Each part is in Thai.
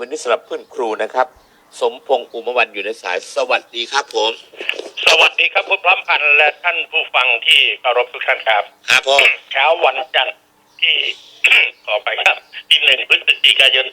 วันนี้สำหรับเพื่อนครูนะครับ สมพงษ์อุมวันอยู่ในสายสวัสดีครับผม สวัสดีครับคุณพร้อมพันธ์และท่านผู้ฟังที่เคารพทุกท่านครับครับผมเช้าวันจันทร์ที่ ขอไปครับที่หนึ่งพฤศจิกายน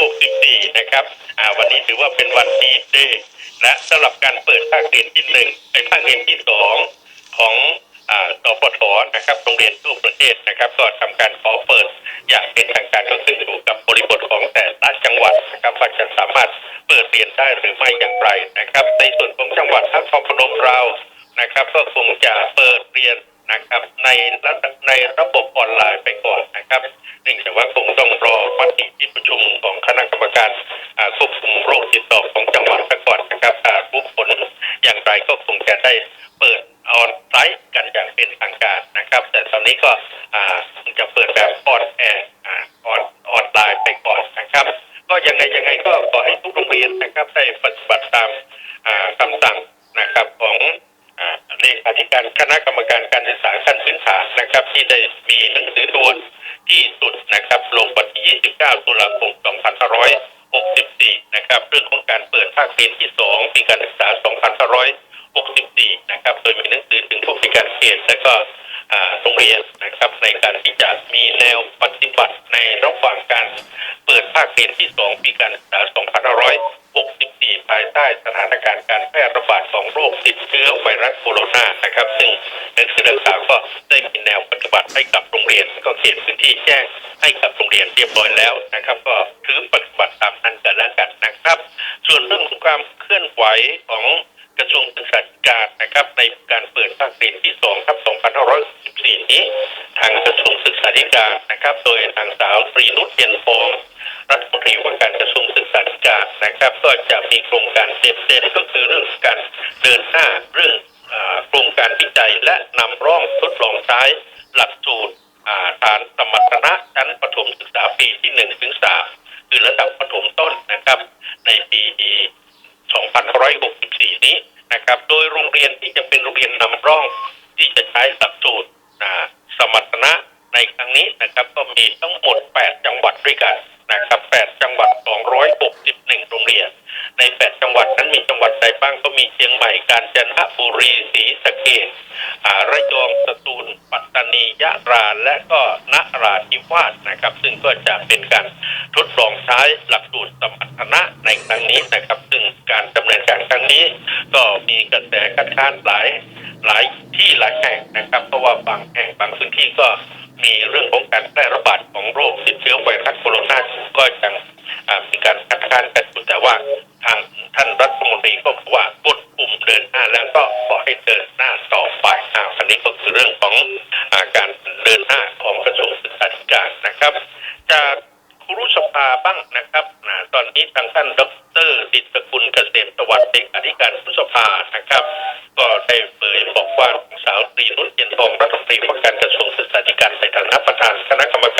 2564 นะครับอ่าวันนี้ถือว่าเป็นวันดีเดย์และสำหรับการเปิดภาคเรียนที่หนึ่งในภาคเรียนที่สองของอ่าสปทนะครับโรงเรียนทั่วประเทศนะครับ ก็ทำการขอเปิดอย่างเป็นทางการก็ขึ้นอยู่กับบริบท ดเรียนได้หรือไม่อย่างไรนะครับ ในส่วนของจังหวัดนครพนมเรานะครับ ก็คงจะเปิดเรียนนะครับในระดับในระบบออนไลน์ไปก่อนนะครับเนื่องจากว่าคงต้องรอมติที่ประชุมของคณะกรรมการควบคุมโรคติดต่อของจังหวัดก่อนนะครับถ้ารู้ผลอย่างไรก็คงจะได้เปิดออนไลน์กันอย่างเป็นทางการนะครับ แต่ตอนนี้ก็คงจะเปิดแบบออนแอร์ออนออนไลน์ไปก่อนนะครับ ก็ยังไงยังไงก็ รียนนะครับได้ปฏิบัติตามอ่าคำสั่งนะครับของเลขาธิการคณะกรรมการการศึกษาขั้นพื้นฐานนะครับ ที่ได้มีหนังสือด่วนที่สุดนะครับลงวันที่ 29 ตุลาคม 2564 นะครับเรื่องของการเปิดภาคเรียนที่ 2 ปีการศึกษา 2564 นะครับ โดยมีหนังสือถึงผู้บริการเขตและก็โรงเรียนนะครับในการที่จะมีแนวปฏิบัติในระหว่างการเปิดภาคเรียนที่ 2 ปีการศึกษา 2564 ภายใต้สถานการณ์การแพร่ระบาดของโรคติดเชื้อไวรัสโคโรนานะครับ ซึ่งหนังสือดังกล่าวก็ได้มีแนวปฏิบัติให้กับโรงเรียน ก็เขียนพื้นที่แจ้งให้กับโรงเรียนเรียบร้อยแล้วนะครับ ก็ถือปฏิบัติตามนั้นกันแล้วกันนะครับ ส่วนเรื่องของความเคลื่อนไหวของกระทรวงศึกษาธิการนะครับ ในการเปิดภาคเรียนที่2ครับ 2564นี้ ทางกระทรวงศึกษาธิการนะครับ โดยนางสาวตรีนุชเทียนทองรัฐมนตรีว่าการกระทรวงศึกษาธิการนะครับก็จะมีโครงการเต็มเต็มก็คือเรื่องการเดินหน้าเรื่องโครงการวิจัยและนำร่องทดลองใช้หลักสูตรฐานสมรรถนะชั้นประถมศึกษาปีที่หนึ่งถึงสามคือระดับประถมต้นนะครับ ในปี2564 นี้นะครับ โดยโรงเรียนที่จะเป็นโรงเรียนนำร่อง ที่จะใช้หลักสูตรสมรรถนะในครั้งนี้นะครับ ก็มีทั้งหมด 8 จังหวัดด้วยกัน นะครับ8จังหวัด 261 โรงเรียน ใน 8 จังหวัดนั้นมีจังหวัดใดบ้างก็มีเชียงใหม่ กาญจนบุรีศรีสะเกษอ่าระยองสตูล ปัตตานี ยะรา และก็นราธิวาสนะครับ ซึ่งก็จะเป็นการทดลองใช้หลักสูตรสมรรถนะในครั้งนี้นะครับ ซึ่งการดำเนินการครั้งนี้ ก็มีกระแสคัดค้านหลายหลายที่หลายแห่งนะครับ เพราะว่าบางแห่งบางพื้นที่ก็ มีเรื่องของการแพร่ระบาดของโรคติดเชื้อไวรัสโคโรนาก็ยังมีการคัดค้านกันอยู่แต่ว่าทางท่านรัฐมนตรีก็บอกว่ากดปุ่มเดินหน้าแล้วก็ขอให้เดินหน้าต่อไปอ่าอันนี้ก็คือเรื่องของอการเดินหน้าของกระทรวงศึกษาธิการนะครับ จากครุสภาบ้างนะครับนะตอนนี้ทางท่านดรดิษกุลเกษมสวัสดิ์เลขาธิการครุสภานะครับ ก็ได้เผยบอกว่าสาวตรีนุช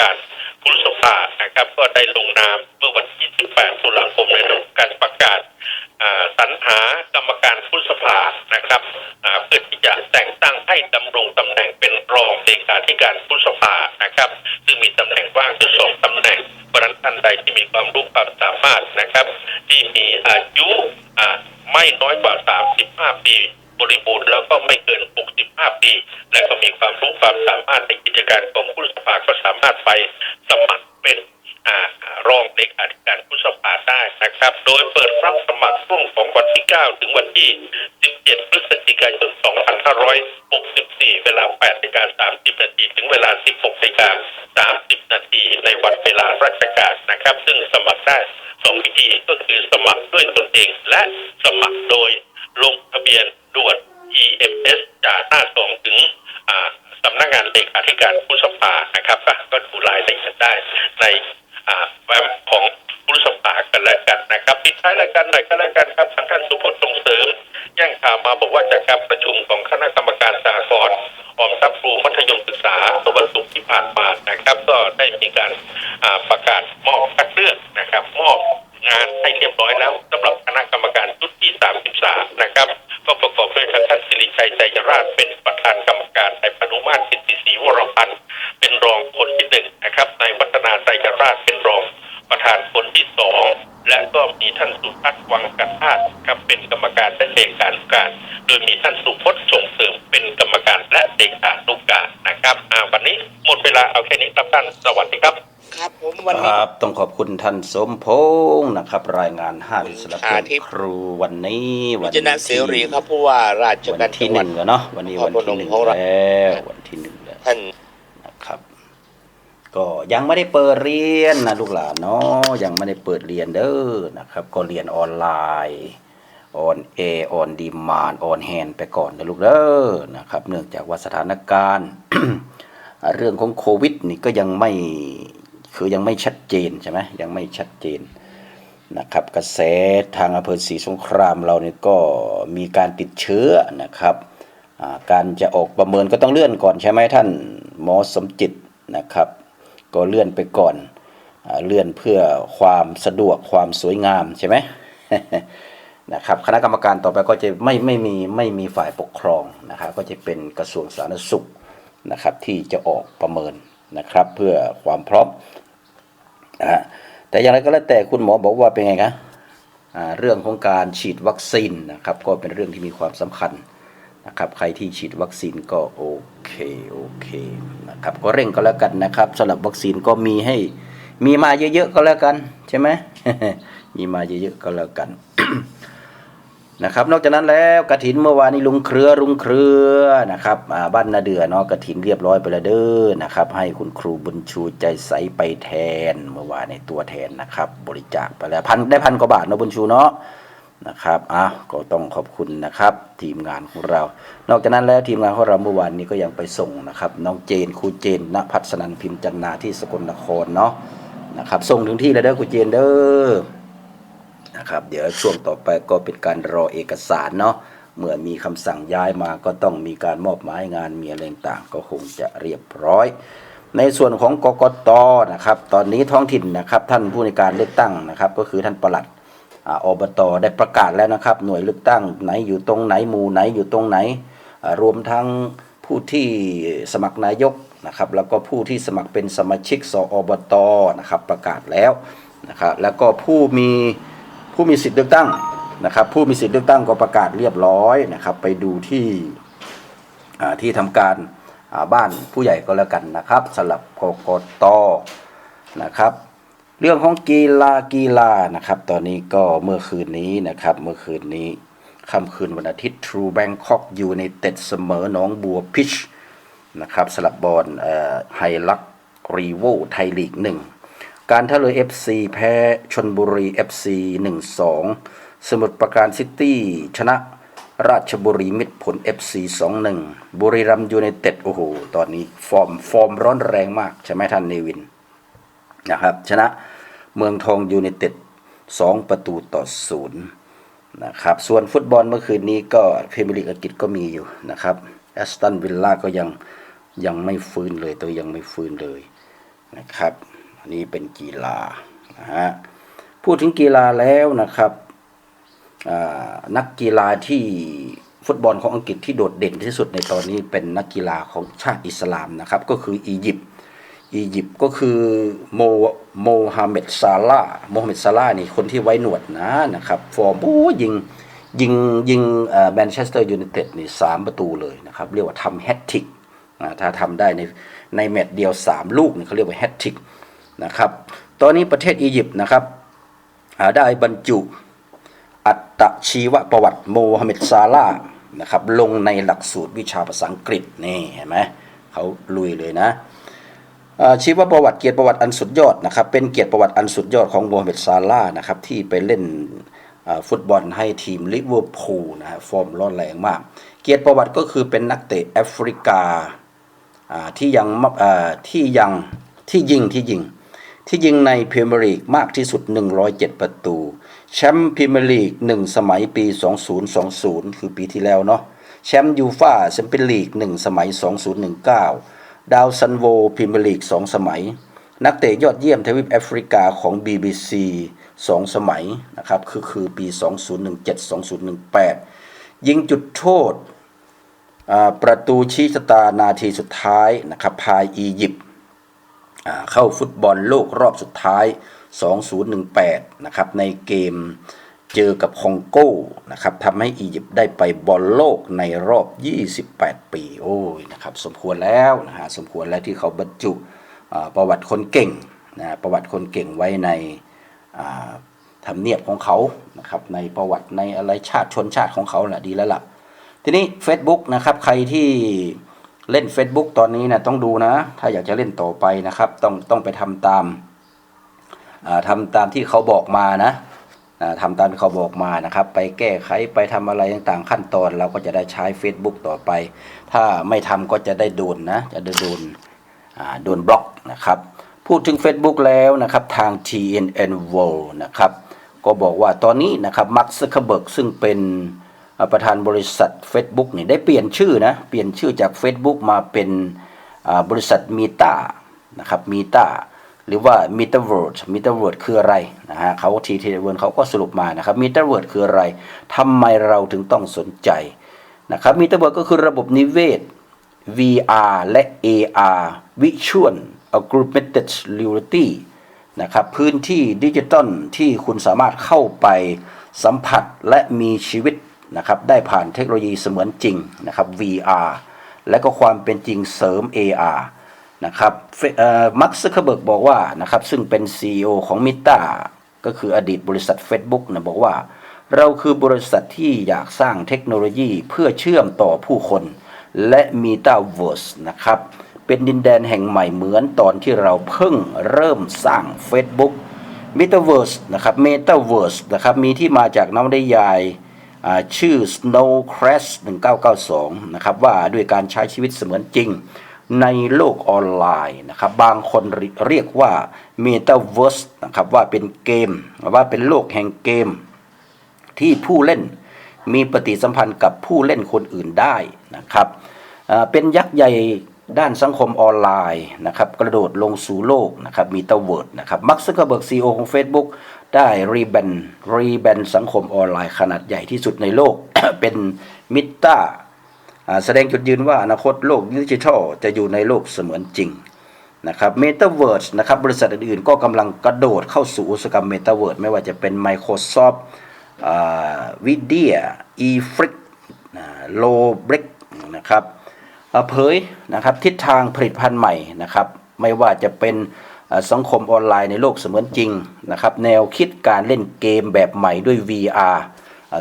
กรรมการครุสภานะครับ ก็ได้ลงนามเมื่อวันที่28ตุลาคมในเรื่องการประกาศสรรหากรรมการผู้สภานะครับเพื่อที่จะแต่งตั้งให้ดำรงตำแหน่งเป็นรองเลขาธิการผู้สภานะครับ ซึ่งมีตำแหน่งว่างอยู่สองตำแหน่งเพราะนั้นท่านใดที่มีความรู้ความสามารถนะครับ ที่มีอายุไม่น้อยกว่า 35 ปีบริบูรณ์แล้วก็ไม่เกิน 65 ปี และก็มีความรู้ความสามารถในกิจการของผู้สภาก็สามารถไปสมัครเป็นอรองเลขาธิการผู้สภาได้นะครับ โดยเปิดรับสมัครช่วงของวันที่ 9 ถึงวันที่ 17 พฤศจิกายน 2564 เวลา8นาฬิกา30 นาที ถึงเวลา 16นาฬิกา30 นาที ในวันเวลาราชการนะครับ ซึ่งสมัครได้สองวิธีก็คือสมัครด้วยตนเองและสมัครโดยลงทะเบียนด่วน EMS จากหน้าสองถึงอ่า สำนักงานเลขาธิการผู้สภานะครับ ก็ดูรายละเอียดได้ในแวมของผู้สภากันแล้วกันนะครับปิดท้ายรายการหน่อยก็แล้วกันครับทางท่านสุพจน์ส่งเสริมแย่งข่าวมาบอกว่าจากการประชุมของคณะกรรมการสากลออมทรัพย์ครูมัธยมศึกษาตะวันศุกร์ที่ผ่านมานะครับ ก็ได้มีการประกาศมอบคัดเลือกนะครับ มอบงานให้เรียบร้อยแล้วสำหรับคณะกรรมการชุดที่ 33 นะครับ ก็ประกอบ ชัยใจราชเป็นประธานกรรมการนายพนุมาตรสิทธิศรีวรพันธ์เป็นรองคนที่หนึ่งนะครับนายวัฒนาใจราชเป็นรองประธานคนที่สองและก็มีท่านสุพัฒน์วังกันาตครับเป็นกรรมการและเลขานุการ โดยมีท่านสุพจน์ส่งเสริมเป็นกรรมการและเลขานุการนะครับอ่าวันนี้หมดเวลาเอาแค่นี้ครับท่านสวัสดีครับ ครับผมวันคนี้ รับต้องขอบคุณท่านสมพงษ์นะครับ รายงานห้าวิศวกรอาทิตย์ครูวันนี้วิวันจนาเสรีครับผู้ว่าราชวันการที่จังหหวัด นึ่งแล้วเนาะวันนี้วันที่หนึ่งของเรา แล้ววันที่หนึ่งแล้ว ท่าน นะครับก็ยังไม่ได้เปิดเรียนนะลูกหลานเนาะยังไม่ได้เปิดเรียนเด้อนะครับ ก็เรียนออนไลน์ออนเอออนดีมานออนแฮนไปก่อนนะลูกเด้อนะครับ เนื่องจากว่าสถานการณ์ เรื่องของโควิดนี่ก็ยังไม่ คือยังไม่ชัดเจนใช่ไหมยังไม่ชัดเจนนะครับ กระแสทางอำเภอศรีสงครามเราเนี่ยก็มีการติดเชื้อนะครับ การจะออกประเมินก็ต้องเลื่อนก่อนใช่ไหมท่านหมอสมจิตนะครับ ก็เลื่อนไปก่อนอเลื่อนเพื่อความสะดวกความสวยงามใช่ไหมนะครับคณะกรรมการต่อไปก็จะไม่ไม่มีไม่มีฝ่ายปกครองนะครับก็จะเป็นกระทรวงสาธารณสุขนะครับที่จะออกประเมินนะครับ เพื่อความพร้อม นะฮะแต่อย่างไรก็แล้วแต่คุณหมอบอกว่าเป็นไงคะเรื่องของการฉีดวัคซีนนะครับก็เป็นเรื่องที่มีความสำคัญนะครับใครที่ฉีดวัคซีนก็โอเคโอเคนะครับก็เร่งก็แล้วกันนะครับสำหรับวัคซีนก็มีให้มีมาเยอะๆก็แล้วกันใช่ไหมมีมาเยอะๆก็แล้วกัน นะครับ นอกจากนั้นแล้วกระถินเมื่อวานนี้ลุงเครือลุงเครือนะครับบ้านนาเดือเนาะกระถินเรียบร้อยไปแล้วเด้อนะครับ ให้คุณครูบุญชูใจใสไปแทนเมื่อวานในตัวแทนนะครับ บริจาคไปแล้วพันได้พันกว่าบาทเนาะบุญชูเนาะนะครับอะก็ต้องขอบคุณนะครับ ทีมงานของเรา นอกจากนั้นแล้วทีมงานของเราเมื่อวานนี้ก็ยังไปส่งนะครับน้องเจนครูเจนณพัฒนันพิมพ์จันนาที่สกลนครเนาะนะครับส่งถึงที่แล้วเด้อครูเจนเด้อ นะครับ เดี๋ยวช่วงต่อไปก็เป็นการรอเอกสารเนาะเมื่อมีคำสั่งย้ายมาก็ต้องมีการมอบหมายงานมีอะไรต่างก็คงจะเรียบร้อย ในส่วนของกกตนะครับ ตอนนี้ท้องถิ่นนะครับท่านผู้ในการเลือกตั้งนะครับ ก็คือท่านประหลัดออบตได้ประกาศแล้วนะครับ หน่วยเลือกตั้งไหนอยู่ตรงไหนหมู่ไหนอยู่ตรงไหน รวมทั้งผู้ที่สมัครนายกนะครับ แล้วก็ผู้ที่สมัครเป็นสมาชิกสอบตนะครับ ประกาศแล้วนะครับ แล้วก็ผู้มี ผู้มีสิทธิ์เลือกตั้งนะครับ ผู้มีสิทธิ์เลือกตั้งก็ประกาศเรียบร้อยนะครับ ไปดูที่ที่ทำการบ้านผู้ใหญ่ก็แล้วกันนะครับสำหรับกกตนะครับ เรื่องของกีฬากีฬานะครับ ตอนนี้ก็เมื่อคืนนี้นะครับ เมื่อคืนนี้ค่ำคืนวันอาทิตย์ True Bangkok United เสมอหนองบัวพิชนะครับสลับบอลไฮลักรีโวไทยลีกหนึ่ง การท่าเรือ FC แพ้ชนบุรี FC 1-2 สมุทรปราการซิตี้ชนะราชบุรีมิตรผล FC 2-1 บุรีรัมยูไนเต็ดโอ้โห ตอนนี้ฟอร์มฟอร์มร้อนแรงมาก ใช่ไหมท่านเนวินนะครับ ชนะเมืองทองยูไนเต็ด 2 ประตูต่อศูนย์นะครับ ส่วนฟุตบอลเมื่อคืนนี้ก็พรีเมียร์ลีกอังกฤษก็มีอยู่นะครับแอสตันวิลล่าก็ยังยังไม่ฟื้นเลยตัวยังไม่ฟื้นเลยนะครับ อันนี้เป็นกีฬานะฮะพูดถึงกีฬาแล้วนะครับนักกีฬาที่ฟุตบอลของอังกฤษที่โดดเด่นที่สุดในตอนนี้เป็นนักกีฬาของชาติอิสลามนะครับก็คืออียิปต์อียิปต์ก็คือโมโมฮัมเหม็ดซาลาโมฮัมเหม็ดซาลานี่คนที่ไว้หนวดนะนะครับฟอร์มโอ้ยิงยิงยิงแมนเชสเตอร์ยูไนเต็ดนี่สามประตูเลยนะครับเรียกว่าทำแฮตทริกถ้าทำได้ในในแมตช์เดียว 3 ลูกนี่เขาเรียกว่าแฮตทริก นะครับ ตอนนี้ประเทศอียิปต์นะครับได้บรรจุอัตชีวประวัติโมฮัมเหม็ดซาลานะครับลงในหลักสูตรวิชาภาษาอังกฤษนี่เห็นไหมเขาลุยเลยนะอ่าชีวประวัติเกียรติประวัติอันสุดยอดนะครับเป็นเกียรติประวัติอันสุดยอดของโมฮัมเหม็ดซาลานะครับที่ไปเล่นฟุตบอลให้ทีมลิเวอร์พูลนะฮะฟอร์มร้อนแรงมาก เกียรติประวัติก็คือเป็นนักเตะแอฟริกาที่ยังที่ยังที่ยิงที่ยิง ที่ยิงในพรีเมียร์ลีกมากที่สุด 107 ประตู แชมป์พรีเมียร์ลีก1สมัยปี 2020 คือปีที่แล้วเนาะ แชมป์ยูฟ่าแชมเปี้ยนลีก1สมัย 2019 ดาวซันโวพรีเมียร์ลีก2สมัย นักเตะยอดเยี่ยมทวีปแอฟริกาของ BBC 2 สมัยนะครับคือคือปี 2017-2018 ยิงจุดโทษประตูชี้ชะตานาทีสุดท้ายนะครับพายอียิปต์ เข้าฟุตบอลโลกรอบสุดท้าย 2018 นะครับ ในเกมเจอกับคองโก้นะครับทำให้อียิปต์ได้ไปบอลโลกในรอบ 28 ปี โอ้ยนะครับ สมควรแล้วนะฮะสมควรแล้วที่เขาบรรจุประวัติคนเก่งนะประวัติคนเก่งไว้ในทำเนียบของเขานะครับในประวัติในอะไรชาติชนชาติของเขาแหละดีแล้วล่ะ ทีนี้ Facebook นะครับใครที่ เล่น Facebook ตอนนี้นะต้องดูนะ ถ้าอยากจะเล่นต่อไปนะครับ ต้องต้องไปทำตามอ่าทำตามที่เขาบอกมานะอ่าทำตามที่เขาบอกมานะครับ ไปแก้ไขไปทำอะไรต่างๆ ขั้นตอน เราก็จะได้ใช้ Facebook ต่อไป ถ้าไม่ทำก็จะได้โดนนะ จะได้โดนโดนบล็อกนะครับ พูดถึง Facebook แล้วนะครับ ทาง TNN World นะครับ ก็บอกว่าตอนนี้นะครับมาร์คซักเคเบิร์กซึ่งเป็น ประธานบริษัท Facebook นี่ได้เปลี่ยนชื่อนะ เปลี่ยนชื่อจาก Facebook มาเป็นบริษัท Meta นะครับ Meta หรือว่า Metaverse Metaverse คืออะไรนะฮะเขาทีทีเวิร์เขาก็สรุปมานะครับ Metaverse คืออะไรทำไมเราถึงต้องสนใจนะครับ Metaverse ก็คือระบบนิเวศ VR และ AR Visual Augmented Reality นะครับพื้นที่ดิจิตอลที่คุณสามารถเข้าไปสัมผัสและมีชีวิต นะครับได้ผ่านเทคโนโลยีเสมือนจริงนะครับ VR และก็ความเป็นจริงเสริม AR นะครับมาร์คซักเคเบิร์กบอกว่านะครับซึ่งเป็น CEO ของ Meta ก็คืออดีตบริษัท Facebook นะบอกว่า เราคือบริษัทที่อยากสร้างเทคโนโลยีเพื่อเชื่อมต่อผู้คน และ Metaverse นะครับ เป็นดินแดนแห่งใหม่เหมือนตอนที่เราเพิ่งเริ่มสร้าง Facebook Metaverse นะครับ Metaverse นะครับมีที่มาจากนวนิยายอ่ ชื่อ Snow Crash 1992 นะครับว่าด้วยการใช้ชีวิตเสมือนจริงในโลกออนไลน์นะครับบางคนเรียกว่า Metaverse นะครับว่าเป็นเกม ว่าเป็นโลกแห่งเกม ที่ผู้เล่นมีปฏิสัมพันธ์กับผู้เล่นคนอื่นได้นะครับเป็นยักษ์ใหญ่ด้านสังคมออนไลน์นะครับกระโดดลงสู่โลกนะครับมีตเวิร์ดนะครับ มักซ์กเบิร์กซีโอของ Facebook ได้รีแบนรีแบนสังคมออนไลน์ขนาดใหญ่ที่สุดในโลก เป็นมิตาแสดงจุดยืนว่าอนาคตโลกดิจิทัลจะอยู่ในโลกเสมือนจริงนะครับเมตาเวิร์สนะครับบริษัทอื่นๆ ก็กำลังกระโดดเข้าสู่อุตสาหกรรมเมตาเวิร์สไม่ว่าจะเป็น Microsoft วิดเดียอีฟริกโลบริกนะครับเผยนะครับทิศทางผลิตภัณฑ์ใหม่นะครับไม่ว่าจะเป็น สังคมออนไลน์ในโลกเสมือนจริงนะครับแนวคิดการเล่นเกมแบบใหม่ด้วย VR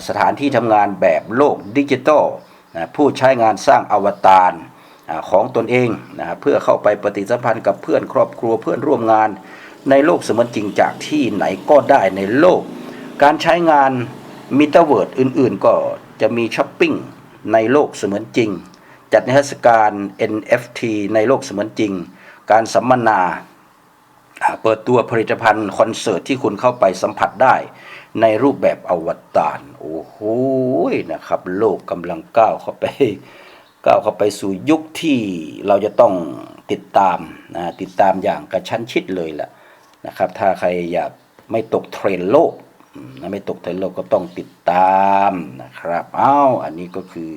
สถานที่ทำงานแบบโลกดิจิทัลผู้ใช้งานสร้างอวตารของตนเองนะเพื่อเข้าไปปฏิสัมพันธ์กับเพื่อนครอบครัวเพื่อนร่วมงาน ในโลกเสมือนจริงจากที่ไหนก็ได้ในโลก การใช้งานมิเตอร์เวิร์ดอื่นๆ ก็จะมีช้อปปิ้งในโลกเสมือนจริง จัดนิทรรศการ NFT ในโลกเสมือนจริง การสัมมนา เปิดตัวผลิตภัณฑ์คอนเสิร์ตที่คุณเข้าไปสัมผัสได้ ในรูปแบบอวตารโอ้โหนะครับ โลกกำลังก้าวเข้าไปก้าวเข้าไปสู่ยุคที่เราจะต้องติดตามนะติดตามอย่างกระชั้นชิดเลยล่ะนะครับ ถ้าใครอยากไม่ตกเทรนโลกอืมไม่ตกเทรนโลกก็ต้องติดตามนะครับอ้าวอันนี้ก็คือ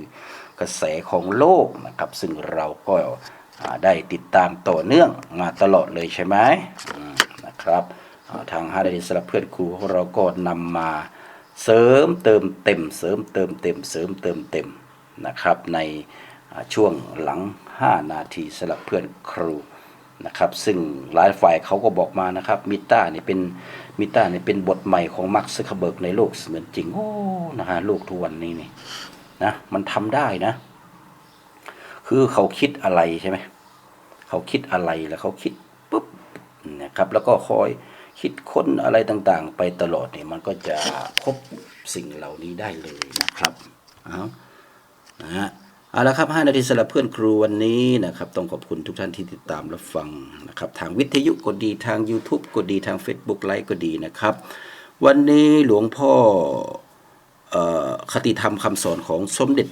กระแสของโลกนะครับ ซึ่งเราก็ ได้ติดตามต่อเนื่องมาตลอดเลยใช่ไหมมนะครับทางฮาร์ดดิสำหรับเพื่อนครูของเราก็นำมาเสริมเติมเต็ม เสริมเติมเต็ม เสริมเติมเต็มนะครับ ในช่วงหลัง 5 นาทีสำหรับเพื่อนครูนะครับ ซึ่งหลายฝ่ายเขาก็บอกมานะครับมิต้านี่เป็นมิต้านี่เป็นบทใหม่ของมาร์คซักเคเบิร์กในโลกเสมือนจริงโอ้นะฮะโลกทุกวันนี้นี่นะมันทำได้นะ คือเขาคิดอะไรใช่ไหมเขาคิดอะไรแล้วเขาคิดปุ๊บนะครับ แล้วก็คอยคิดค้นอะไรต่างๆ ไปตลอดเนี่ยมันก็จะพบสิ่งเหล่านี้ได้เลยนะครับเอานะฮะเอาละครับ 5 นาทีสำหรับเพื่อนครูวันนี้นะครับ ต้องขอบคุณทุกท่านที่ติดตามรับฟังนะครับ ทางวิทยุก็ดีทาง YouTube ก็ดีทาง Facebook ไลฟ์ก็ดีนะครับ วันนี้หลวงพ่อเอ่อคติธรรมคำสอนของสมเด็จ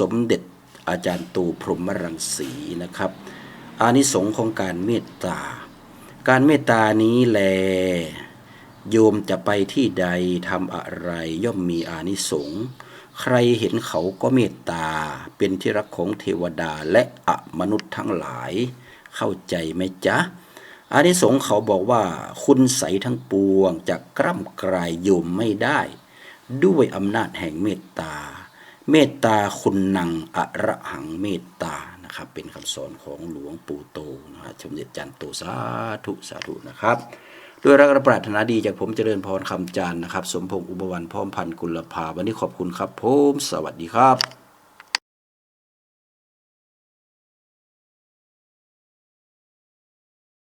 สมเด็จ อาจารย์ตูพรหมรังสีนะครับ อานิสงส์ของการเมตตา การเมตตานี้แล โยมจะไปที่ใดทำอะไรย่อมมีอานิสงส์ใครเห็นเขาก็เมตตา เป็นที่รักของเทวดาและอมนุษย์ทั้งหลาย เข้าใจไหมจ๊ะอานิสงส์เขาบอกว่า คุณใสทั้งปวงจะกล้ำกลายโยมไม่ได้ ด้วยอำนาจแห่งเมตตา เมตตาคุณนังอระหังเมตตานะครับ เป็นคำสอนของหลวงปู่โตนะครับสมเด็จจันโตสาธุสาธุนะครับ ด้วยรักและปรารถนาดีจากผมเจริญพรคำจานนะครับ สมพงษ์อุบวันพร้อมพันธ์กุลภาวันนี้ขอบคุณครับผมสวัสดีครับ